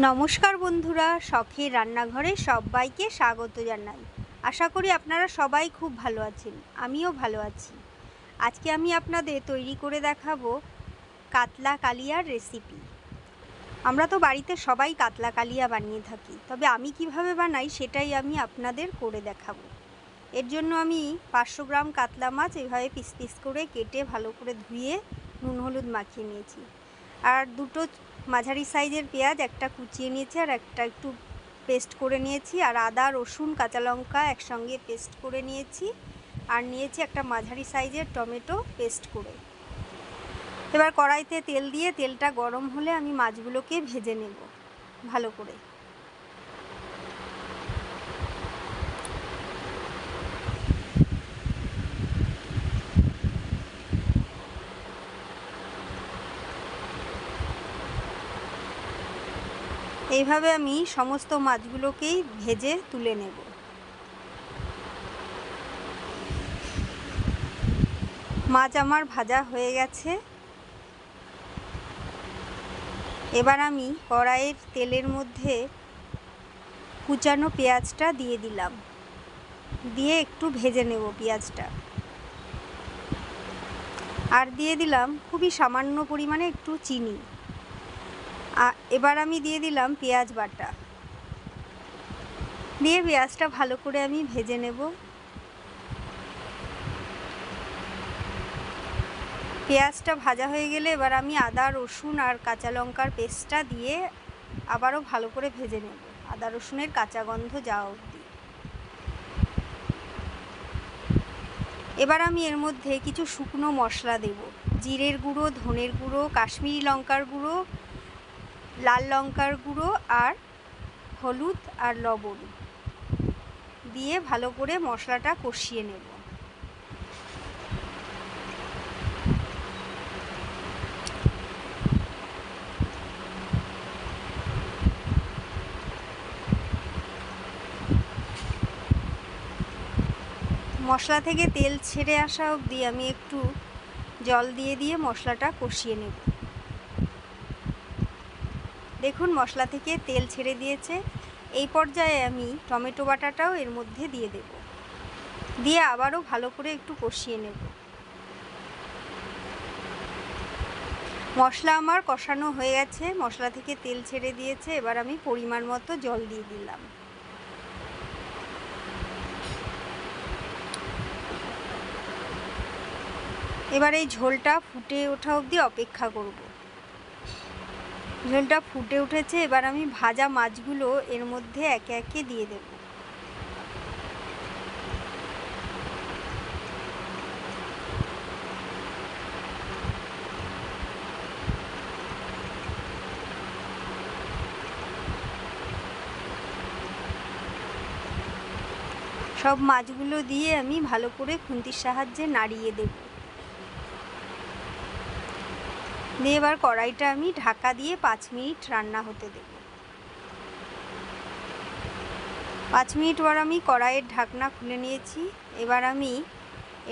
নমস্কার বন্ধুরা শখের রান্নাঘরে সবাইকে স্বাগত জানাই। আশা করি আপনারা সবাই খুব ভালো আছেন, আমিও ভালো আছি। আজকে আমি আপনাদের তৈরি করে দেখাবো কাতলা কালিয়ার রেসিপি আমরা তো বাড়িতে সবাই কাতলা কালিয়া বানিয়ে থাকি, তবে আমি কীভাবে বানাই সেটাই আমি আপনাদের করে দেখাবো। এর জন্য আমি পাঁচশো গ্রাম কাতলা মাছ এভাবে পিস পিস করে কেটে ভালো করে ধুয়ে নুন হলুদ মাখিয়ে নিয়েছি। আর দুটো মাঝারি সাইজের পেঁয়াজ একটা কুচিয়ে নিয়েছি আর একটা একটু পেস্ট করে নিয়েছি আর আদা, রসুন, কাঁচা লঙ্কা একসঙ্গে পেস্ট করে নিয়েছি আর নিয়েছি একটা মাঝারি সাইজের টমেটো পেস্ট করে। এবার কড়াইতে তেল দিয়ে তেলটা গরম হলে আমি মাছগুলোকে ভেজে নেব ভালো করে। এইভাবে আমি সমস্ত মাছগুলোকেই ভেজে তুলে নেব। মাছ আমার ভাজা হয়ে গেছে। এবার আমি কড়াইয়ের তেলের মধ্যে কুচানো পেঁয়াজটা দিয়ে দিলাম। দিয়ে একটু ভেজে নেব পেঁয়াজটা। আর দিয়ে দিলাম খুবই সামান্য পরিমাণে একটু চিনি। এবার আমি দিয়ে দিলাম পেঁয়াজ বাটা। দিয়ে পেঁয়াজটা ভালো করে আমি ভেজে নেব। পেঁয়াজটা ভাজা হয়ে গেলে এবার আমি আদা, রসুন আর কাঁচা লঙ্কার পেস্টটা দিয়ে আবারও ভালো করে ভেজে নেব। আদা, রসুনের কাঁচা গন্ধ যাওয়া অবধি। এবার আমি এর মধ্যে কিছু শুকনো মশলা দেব। জিরের গুঁড়ো, ধনের গুঁড়ো, কাশ্মীরি লঙ্কার গুঁড়ো লাল লঙ্কার গুঁড়ো আর হলুদ আর লবণ দিয়ে ভালো করে মশলাটা কষিয়ে নেব। মশলা থেকে তেল ছেড়ে আসা অবধি আমি একটু জল দিয়ে দিয়ে মশলাটা কষিয়ে নেব। দেখুন, মশলা থেকে তেল ছেড়ে দিয়েছে। এই পর্যায়ে আমি টমেটো বাটাটাও এর মধ্যে দিয়ে দেব। দিয়ে আবারও ভালো করে একটু কষিয়ে নেব। মশলা আমার কষানো হয়ে গেছে, মশলা থেকে তেল ছেড়ে দিয়েছে, এবার আমি পরিমাণ মতো জল দিয়ে দিলাম। এবার এই ঝোলটা ফুটে ওঠা অবধি অপেক্ষা করব। ঝোলটা ফুটে উঠেছে, এবার আমি ভাজা মাছগুলো এর মধ্যে একে একে দিয়ে দেব। সব মাছগুলো দিয়ে আমি ভালো করে খুন্তির সাহায্যে নাড়িয়ে দেবো। দিয়ে এবার কড়াইটা আমি ঢাকা দিয়ে পাঁচ মিনিট রান্না হতে দেব। পাঁচ মিনিট পর আমি কড়াইয়ের ঢাকনা খুলে নিয়েছি। এবার আমি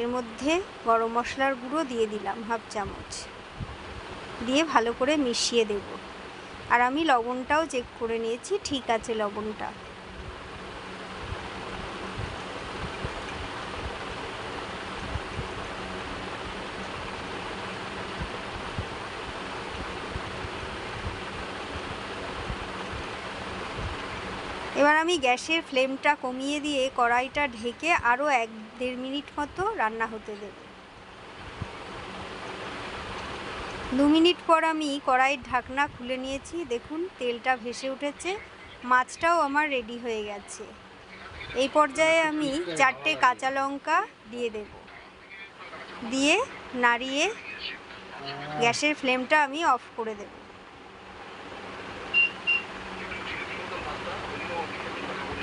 এর মধ্যে গরম মশলার গুঁড়ো দিয়ে দিলাম হাফ চামচ। দিয়ে ভালো করে মিশিয়ে দেব। আর আমি লবণটাও চেক করে নিয়েছি, ঠিক আছে লবণটা। এবার আমি গ্যাসের ফ্লেমটা কমিয়ে দিয়ে কড়াইটা ঢেকে আরও এক দেড় মিনিট মতো রান্না হতে দেব। দু মিনিট পর আমি কড়াইয়ের ঢাকনা খুলে নিয়েছি। দেখুন, তেলটা ভেসে উঠেছে। মাছটাও আমার রেডি হয়ে গেছে। এই পর্যায়ে আমি চারটে কাঁচা লঙ্কা দিয়ে দেব। দিয়ে নাড়িয়ে গ্যাসের ফ্লেমটা আমি অফ করে দেবো।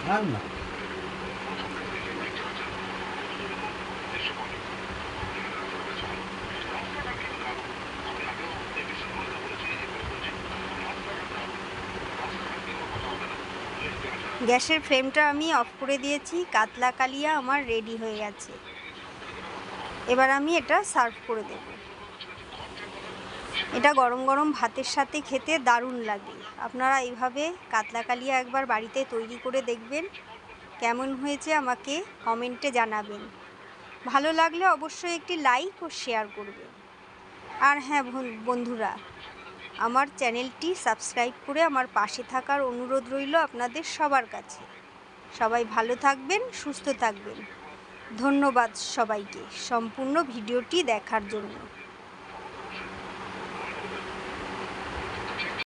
না গ্যাসের ফ্লেমটা আমি অফ করে দিয়েছি, কাতলা কালিয়া আমার রেডি হয়ে গেছে। এবার আমি এটা সার্ভ করে দেব। এটা গরম গরম ভাতের সাথে খেতে দারুণ লাগে। আপনারা এইভাবে কাতলা কালিয়া একবার বাড়িতে তৈরি করে দেখবেন। কেমন হয়েছে আমাকে কমেন্টে জানাবেন। ভালো লাগলে অবশ্যই একটি লাইক ও শেয়ার করবেন। আর হ্যাঁ বন- বন্ধুরা, আমার চ্যানেলটি সাবস্ক্রাইব করে আমার পাশে থাকার অনুরোধ রইল আপনাদের সবার কাছে। সবাই ভালো থাকবেন, সুস্থ থাকবেন। ধন্যবাদ সবাইকে সম্পূর্ণ ভিডিওটি দেখার জন্য।